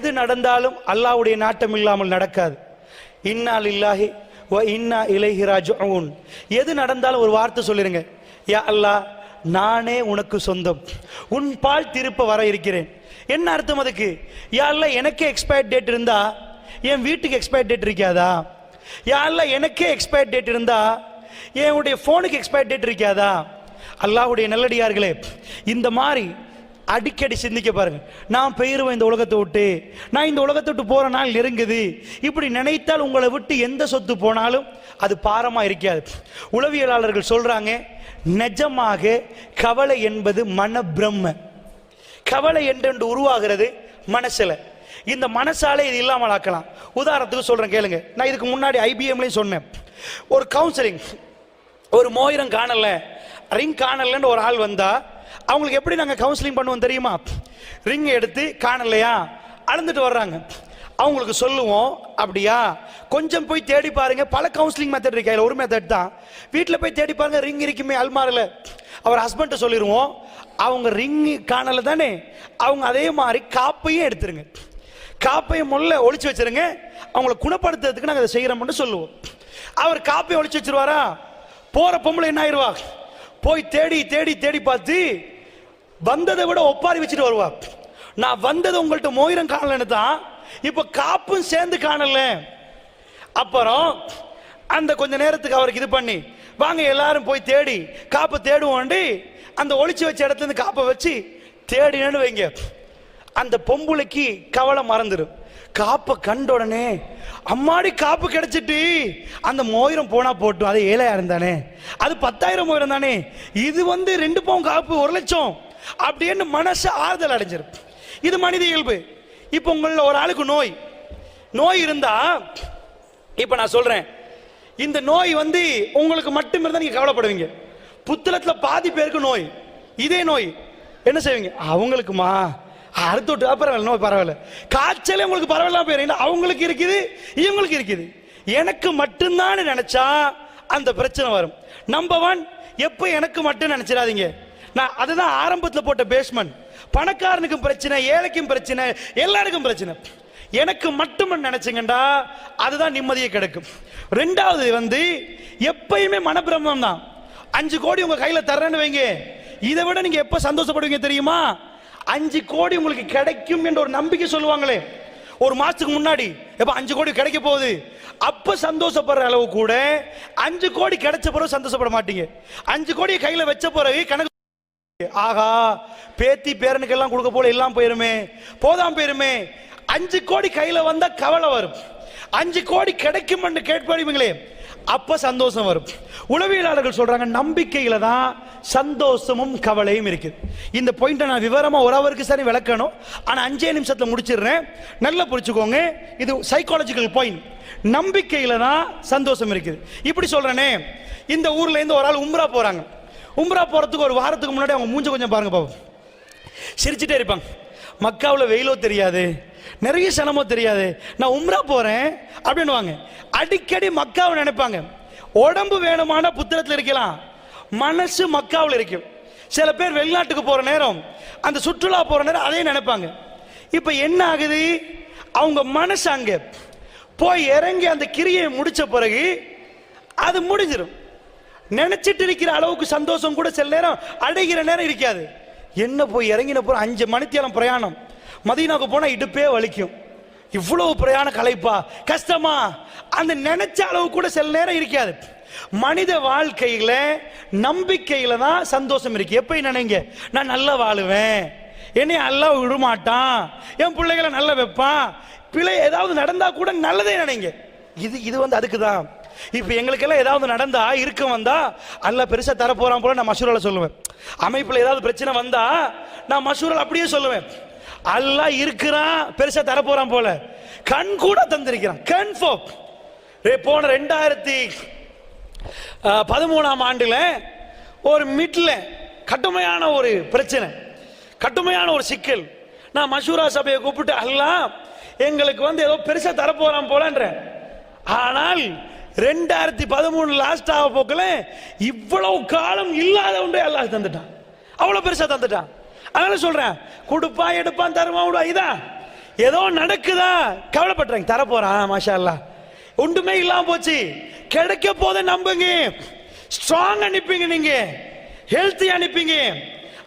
எது நடந்தாலும் அல்லாஹ்வுடைய நாட்டம் இல்லாமல் நடக்காது. இன்னால் இல்லாஹி ஓ இன்னா இலைஹி எது நடந்தாலும் ஒரு வார்த்தை சொல்லிருங்க. யா அல்லாஹ் நானே உனக்கு சொந்தம். உன் பால் திருப்ப வர இருக்கிறேன். என்ன அர்த்தம் அதுக்கு? யா அல்லாஹ் எனக்கே எக்ஸ்பயர் டேட் இருந்தா என் வீட்டுக்கு எக்ஸ்பயர் டேட் இருக்காதா? யா அல்லாஹ் எனக்கே எக்ஸ்பயர் டேட் இருந்தா என்னுடைய ஃபோனுக்கு எக்ஸ்பயர் டேட் இருக்காதா? அல்லாஹ்வுடைய நல்லடியார்களே இந்த மாதிரி அடிக்கடி சிந்திக்க பாருங்க. நான் பெயருவேன் இந்த உலகத்தை விட்டு நான் இந்த உலகத்தை விட்டு போற நாள் நெருங்குது. இப்படி நினைத்தால் உங்களை விட்டு எந்த சொத்து போனாலும் அது பாரமா இருக்காது. உளவியலாளர்கள் சொல்றாங்க நிஜமாக கவலை என்பது மன பிரம்ம கவலை என்றென்று உருவாகிறது மனசுல. இந்த மனசாலே இது இல்லாமல் ஆக்கலாம். உதாரணத்துக்கு சொல்றேன் கேளுங்க. நான் இதுக்கு முன்னாடி ஐபிஎம்லையும் சொன்னேன். ஒரு கவுன்சிலிங் ஒரு மோயிரம் காணல ரிங் காணலன்னு ஒரு ஆள் வந்தா அவங்களுக்கு எப்படி நாங்க கவுன்சிலிங் பண்ணுவோம் தெரியுமா? ரிங் எடுத்து காணலையா? அழுந்துட்டு வர்றாங்க. அவங்களுக்கு சொல்லுவோம் அப்படியா? கொஞ்சம் போய் தேடி பாருங்க. பல கவுன்சிலிங் மெத்தட் இருக்கு? அதில் ஒரு மெத்தட் தான். வீட்டில் போய் தேடி பாருங்க ரிங் இருக்குமே அல்மாரில். அவர் ஹஸ்பண்ட்டை சொல்லிடுவோம் அவங்க ரிங் காணலை தானே? அவங்க அதே மாதிரி காப்பையும் எடுத்துருங்க. காப்பையும் முள்ள ஒழிச்சு வச்சிருங்க. அவங்கள குணப்படுத்துறதுக்கு நாங்கள் அதை செய்கிறோம்னு சொல்லுவோம். அவர் காப்பையும் ஒழிச்சு வச்சிருவாரா? போற பொம்பளை என்ன ஆயிருவா? போய் தேடி தேடி தேடி பார்த்து வந்ததை விட ஒப்பாரி வச்சுட்டு வருவா. நான் வந்தது உங்கள்கிட்ட மோயிரம் காணலன்னு தான் இப்ப காப்பும் சேர்ந்து காணல. அப்புறம் அந்த கொஞ்ச நேரத்துக்கு அவருக்கு இது பண்ணி வாங்க எல்லாரும் போய் தேடி காப்பை தேடுவோண்டி அந்த ஒளிச்சு வச்ச இடத்துல இருந்து காப்பை வச்சு தேடினு வைங்க. அந்த பொம்புளைக்கு கவலை மறந்துடும் காப்பை கண்ட உடனே அம்மாடி காப்பு கிடைச்சிட்டு. அந்த மோயிரம் போனா போட்டும் அது ஏழாயிரம் தானே? அது பத்தாயிரம் மோயிரம் தானே? இது வந்து ரெண்டு பவுன் காப்பு ஒரு லட்சம். அப்படின்னு மனசு ஆறுதல் அடைஞ்சிரும். இது மனித இயல்பு. இப்போ உங்களில் ஒரு ஆளுக்கு நோய். நோய் இருந்தா இப்போ நான் சொல்றேன். இந்த நோய் வந்து உங்களுக்கு மட்டும் இருந்தால் நீங்கள் கவலைப்படுவீங்க. புத்தளத்தில் பாதி பேருக்கு நோய். இதே நோய். என்ன செய்வீங்க? அவங்களுக்குமா? அறுத்து விட்டு பரவாயில்ல நோய் பரவாயில்ல. காய்ச்சலே உங்களுக்கு பரவாயில்ல போயிரு அவங்களுக்கு இருக்குது இவங்களுக்கு இருக்குது. எனக்கு மட்டும்தான் நினைச்சா அந்த பிரச்சனை வரும். நம்பர் ஒன் எப்போ எனக்கு மட்டும் நினைச்சிடாதீங்க. நான் அதுதான் ஆரம்பத்தில் போட்ட பேஸ்மெண்ட் பணக்காரனுக்கும் பிரச்சனை ஏழைக்கும் பிரச்சனை எல்லாருக்கும் பிரச்சனை. எனக்கு மட்டும் நினைச்சுங்கண்டா அதுதான் நிம்மதியை கிடைக்கும். ரெண்டாவது வந்து எப்பயுமே மனப்பிரமம் தான் அஞ்சு கோடி உங்க கையில தர்றேன்னு வைங்க. இதை விட நீங்க எப்ப சந்தோஷப்படுவீங்க தெரியுமா? அஞ்சு கோடி உங்களுக்கு கிடைக்கும் என்ற ஒரு நம்பிக்கை சொல்லுவாங்களே. ஒரு மாசத்துக்கு முன்னாடி எப்ப அஞ்சு கோடி கிடைக்க போகுது? அப்ப சந்தோஷப்படுற அளவு கூட அஞ்சு கோடி கிடைச்ச பிறகு சந்தோஷப்பட மாட்டீங்க. அஞ்சு கோடி கையில வச்ச பிறகு கணக்கு ஆகா பேத்தி பேரனுக்கெல்லாம் கொடுக்க போல எல்லாம் போயிருமே போதாம் போயிருமே. அஞ்சு கோடி கையில வந்தா கவலை வரும். அஞ்சு கோடி கிடைக்கும் என்று கேட்பீங்களே. அப்ப சந்தோஷம் வரும். உளவியலாளர்கள் சொல்றாங்க நம்பிக்கையில தான் சந்தோஷமும் கவலையும் இருக்குது. இந்த பாயிண்ட்டை நான் விவரமா ஒரு அவருக்கு சரி விளக்கணும். ஆனா அஞ்சே நிமிஷத்துல முடிச்சிடுறேன். நல்லா புரிச்சுக்கோங்க இது சைக்காலஜிக்கல் பாயிண்ட் நம்பிக்கையில தான் சந்தோஷம் இருக்குது. இப்படி சொல்றேனே இந்த ஊர்ல இருந்து ஒரு ஆள் உம்ரா போறாங்க. உம்ரா போறதுக்கு ஒரு வாரத்துக்கு முன்னாடி அவங்க மூஞ்ச கொஞ்சம் பாருங்க பாவம் சிரிச்சுட்டே இருப்பாங்க. மக்காவில் வெயிலோ தெரியாது. நிறைய சனமோ தெரியாது. நான் உம்ரா போறேன் அப்படின்னுவாங்க. அடிக்கடி மக்காவை நினைப்பாங்க. உடம்பு வேணுமான புத்திரத்தில் இருக்கலாம். மனசு மக்காவில் இருக்கும் சில பேர் வெளிநாட்டுக்கு போற நேரம் அந்த சுற்றுலா போற நேரம் அதையும் நினைப்பாங்க. இப்போ என்ன ஆகுது? அவங்க மனசு அங்க போய் இறங்கி அந்த கிரியை முடிச்ச பிறகு அது முடிஞ்சிடும் நினைச்சிட்டு இருக்கிற அளவுக்கு சந்தோஷம் கூட சில நேரம் அடைகிற நேரம் இருக்காது. என்ன போய் இறங்கின போற? அஞ்சு மணித்தியாலம் பிரயாணம். மதீனாவுக்கு போனால் இடுப்பே வலிக்கும். இவ்வளவு பிரயாண கலைப்பா. கஷ்டமா? அந்த நினைச்ச அளவு கூட சில நேரம் இருக்காது. மனித வாழ்க்கையில நம்பிக்கையில தான் சந்தோஷம் இருக்கு. எப்ப நினைங்க? நான் நல்லா வாழுவேன். என்னை நல்லா விடமாட்டான். என் பிள்ளைகளை நல்லா வைப்பான். பிள்ளை ஏதாவது நடந்தா கூட நல்லதே நினைங்க. இது இது வந்து அதுக்கு தான் இப்போ எங்களுக்கெல்லாம் ஏதாவது நடந்தா இருக்க வந்தா அல்ல பெருசா தர போறான் போல நான் மசூரால சொல்லுவேன். அமைப்புல ஏதாவது பிரச்சனை வந்தா நான் மசூரால் அப்படியே சொல்லுவேன். அல்லாஹ் இருக்கிறான் பெருசா தர போறான் போல. கண் கூட தந்திருக்கிறான். கன்ஃபார்ம் போன ரெண்டாயிரத்தி பதிமூணாம் ஆண்டுல ஒரு மிட்ல கடுமையான ஒரு பிரச்சனை கடுமையான ஒரு சிக்கல். நான் மசூரா சபையை கூப்பிட்டு அல்லா எங்களுக்கு வந்து ஏதோ பெருசா தரப்போறான் போலன்றேன். ஆனால் ரெண்டாயிரத்தி பதிமூணு லாஸ்ட் ஆக போக்கல இவ்வளவு காலம் இல்லாத ஒன்றே அல்லாஹ் தந்துட்டான். அவ்வளவு பெருசா தந்துட்டான். அதனால சொல்றேன் கொடுப்பான் எடுப்பான் தருமா விடுவா இதான் ஏதோ நடக்குதா? கவலைப்படுறாங்க போறான் மாஷா அல்லாஹ் ஒன்றுமே இல்லாம போச்சு. கிடைக்க போத நம்புங்க. ஸ்ட்ராங் அனுப்பிங்க நீங்க. ஹெல்த்தி அனுப்பிங்க.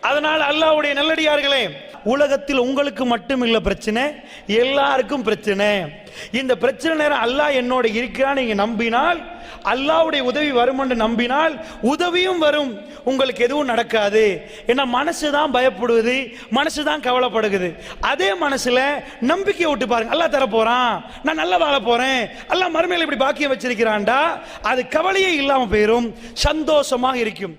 அதனால அல்லாவுடைய நல்லடியார்களே உலகத்தில் உங்களுக்கு மட்டும் இல்லை பிரச்சனை எல்லாருக்கும் பிரச்சனை. இந்த பிரச்சனை நேரம் அல்லாஹ் என்னோட இருக்கிறான் நீங்க நம்பினால் அல்லாஹ்வுடைய உதவி வரும் என்று நம்பினால் உதவியும் வரும். உங்களுக்கு எதுவும் நடக்காது. ஏன்னா மனசு தான் பயப்படுவது மனசு தான் கவலைப்படுகுது. அதே மனசுல நம்பிக்கை விட்டு பாருங்க. அல்லா தர போறான். நான் நல்லா வாழ போறேன். அல்லாஹ் மறுமையில் இப்படி பாக்கியம் வச்சிருக்கிறான்டா. அது கவலையே இல்லாம போயிரும். சந்தோஷமாக இருக்கும்.